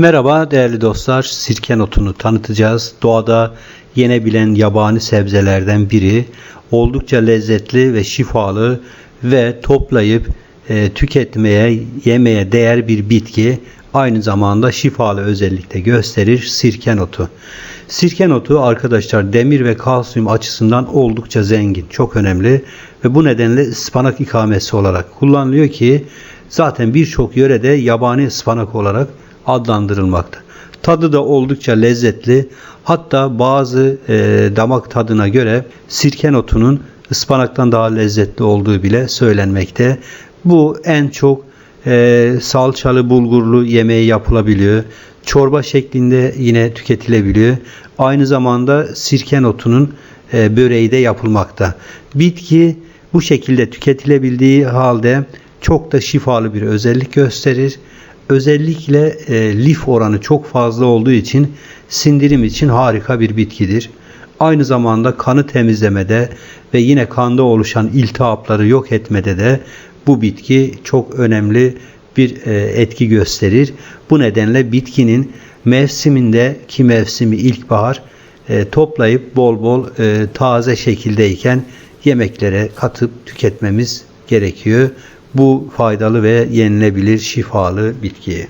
Merhaba değerli dostlar. Sirken otunu tanıtacağız. Doğada yenebilen yabani sebzelerden biri. Oldukça lezzetli ve şifalı ve toplayıp e, tüketmeye, yemeye değer bir bitki. Aynı zamanda şifalı özellikle gösterir sirken otu. Sirken otu arkadaşlar demir ve kalsiyum açısından oldukça zengin, çok önemli ve bu nedenle ıspanak ikamesi olarak kullanılıyor ki zaten birçok yörede yabani ıspanak olarak adlandırılmakta. Tadı da oldukça lezzetli. Hatta bazı e, damak tadına göre sirken otunun ıspanaktan daha lezzetli olduğu bile söylenmekte. Bu en çok e, salçalı bulgurlu yemeği yapılabiliyor. Çorba şeklinde yine tüketilebiliyor. Aynı zamanda sirken otunun e, böreği de yapılmakta. Bitki bu şekilde tüketilebildiği halde çok da şifalı bir özellik gösterir. Özellikle e, lif oranı çok fazla olduğu için sindirim için harika bir bitkidir. Aynı zamanda kanı temizlemede ve yine kanda oluşan iltihapları yok etmede de bu bitki çok önemli bir e, etki gösterir. Bu nedenle bitkinin mevsiminde ki mevsimi ilkbahar e, toplayıp bol bol e, taze şekildeyken yemeklere katıp tüketmemiz gerekiyor. Bu faydalı ve yenilebilir şifalı bitkiyi.